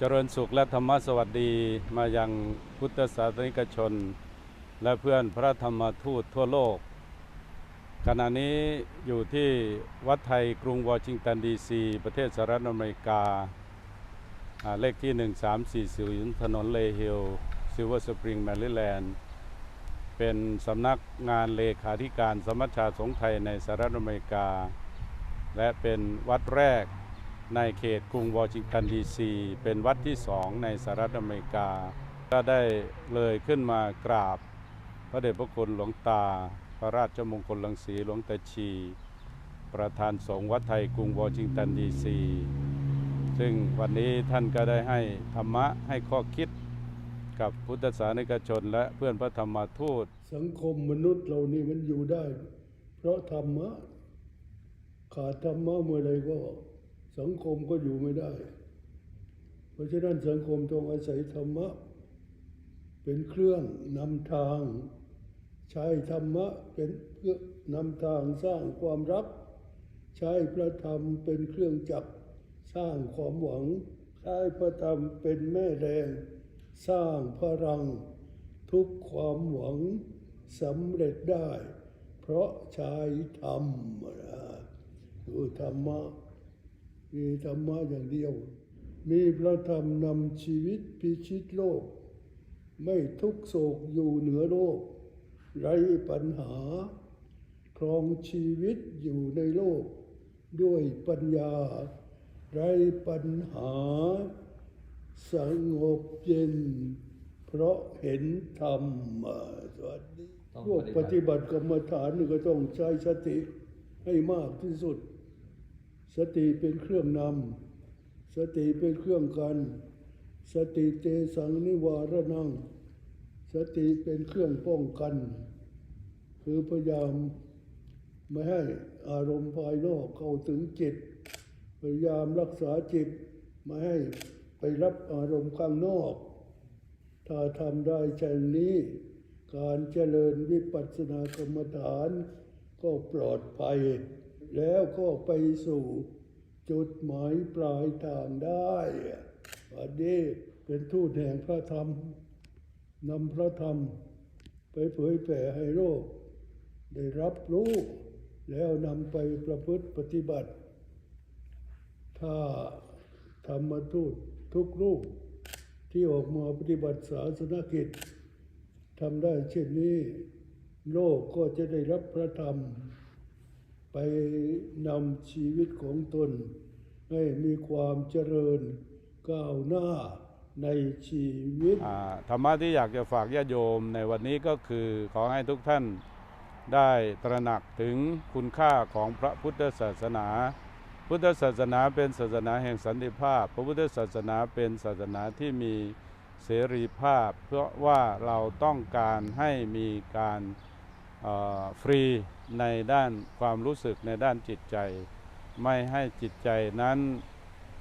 เจริญสุขและธรรมสวัสดีมายังพุทธศาสนิกชน และเพื่อนพระธรรมทูตทั่วโลก ขณะนี้อยู่ที่วัดไทยกรุงวอชิงตันดีซี ประเทศสหรัฐอเมริกา เลขที่ 1340 ถนนเลฮิลซิลเวอร์สปริงแมริแลนด์เป็นสำนักงานเลขาธิการสมัชชาสงฆ์ไทยในสหรัฐอเมริกา และเป็นวัดแรก ในเขตกรุงวอชิงตันดีซีเป็นวัดที่สองในสหรัฐอเมริกา ก็ได้เลยขึ้นมากราบ พระเดชพระคุณหลวงตา พระราชมงคลลังสีหลวงตาชี ประธานสงฆ์วัดไทยกรุงวอชิงตันดีซี ซึ่งวันนี้ท่านก็ได้ให้ธรรมะให้ข้อคิดกับพุทธศาสนิกชนและเพื่อนพระธรรมทูต สังคมมนุษย์เรานี่มันอยู่ได้ เพราะธรรมะขาดธรรมะเมื่อไรก็ สังคมก็อยู่ไม่ได้ เพราะฉะนั้นสังคมต้องอาศัยธรรมะ เป็นเครื่องนำทาง ใช้ธรรมะเป็นเพื่อนำทางสร้างความรัก ใช้พระธรรมเป็นเครื่องจักรสร้างความหวัง ใช้พระธรรมเป็นแม่แรงสร้างพลัง ทุกความหวังสำเร็จได้ เพราะใช้ธรรมนะคือธรรมะ มีธรรมะอย่างเดียว มีพระธรรมนำชีวิตพิชิตโลก ไม่ทุกโศกอยู่เหนือโลกไร้ปัญหา ครองชีวิตอยู่ในโลก ด้วยปัญญา ไร้ปัญหา สงบเย็น เพราะเห็นธรรมมาสวัสดีต้องพวกปปฏิบัติฏิบัติกรรมฐานนี่ก็ต้องใช้สติให้มากที่สุด สติเป็นเครื่องนำ สติเป็นเครื่องกัน สติเตสังนิวารนัง สติเป็นเครื่องป้องกัน คือพยายามไม่ให้อารมณ์ภายนอกเข้าถึงจิต พยายามรักษาจิตไม่ให้ไปรับอารมณ์ข้างนอก ถ้าทำได้เช่นนี้ การเจริญวิปัสสนากรรมฐานก็ปลอดภัย แล้วก็ไปสู่จุดหมายปลายทางได้วันนี้เป็นทูตแห่งพระธรรมนำพระธรรม ไปเผยแผ่ให้โลกได้รับรู้ แล้วนำไปประพฤติปฏิบัติ ถ้าธรรมทูตทุกรูปที่ออกมาปฏิบัติศาสนกิจทำได้เช่นนี้ โลกก็จะได้รับพระธรรม ไปนำชีวิตของตน ให้มีความเจริญก้าวหน้าในชีวิตธรรมะที่อยากจะฝากญาติโยมในวันนี้ก็คือขอให้ทุกท่านได้ตระหนักถึงคุณค่าของพระพุทธศาสนา พุทธศาสนาเป็นศาสนาแห่งสันติภาพ พระพุทธศาสนาเป็นศาสนาที่มีเสรีภาพ เพราะว่าเราต้องการให้มีการ ฟรีในด้านความรู้สึกในด้านจิตใจ ไม่ให้จิตใจนั้น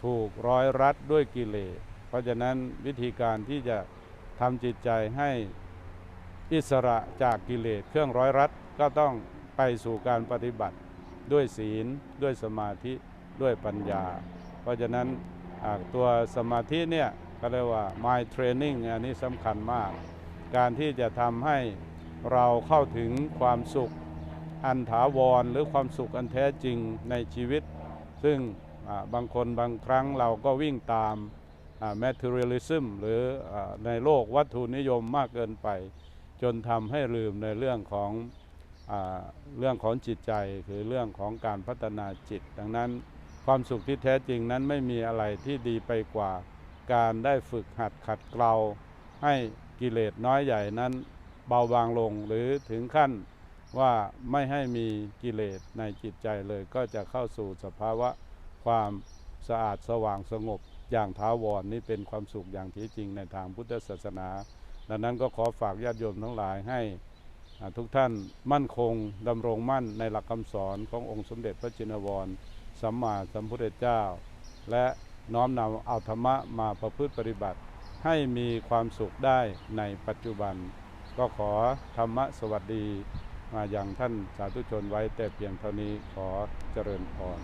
ถูกร้อยรัดด้วยกิเลส เพราะฉะนั้นวิธีการที่จะทำจิตใจให้อิสระจากกิเลสเครื่องร้อยรัดก็ต้องไปสู่การปฏิบัติด้วยศีลด้วยสมาธิด้วยปัญญา เพราะฉะนั้นตัวสมาธิเนี่ยก็เรียกว่า mind training อันนี้สำคัญมาก การที่จะทำให้ เราเข้าถึงความสุขอันถาวรหรือความสุขอันแท้จริงในชีวิต ซึ่งบางคนบางครั้งเราก็วิ่งตาม materialism หรือในโลกวัตถุนิยมมากเกินไป จนทำให้ลืมในเรื่องของอเรื่องของจิตใจคือเรื่องของการพัฒนาจิต ดังนั้นความสุขที่แท้จริงนั้นไม่มีอะไรที่ดีไปกว่า การได้ฝึกหัดขัดเกลาให้กิเลสน้อยใหญ่นั้น เบาบางลง หรือถึงขั้นว่าไม่ให้มีกิเลสในจิตใจเลย ก็จะเข้าสู่สภาวะความสะอาดสว่างสงบ อย่างท้าวรนนี่เป็นความสุขอย่างที่จริงในทางพุทธศาสนา ดังนั้นก็ขอฝากญาติโยมทั้งหลายให้ทุกท่านมั่นคงดำรงมั่นในหลักคำสอนขององค์สมเด็จพระจินวรสัมมาสัมพุทธเจ้า และน้อมนำเอาธรรมะมาประพฤติปฏิบัติ ให้มีความสุขได้ในปัจจุบัน ก็ขอธรรมะสวัสดีมาอย่างท่านสาธุชนไว้แต่เพียงเท่านี้ขอเจริญพร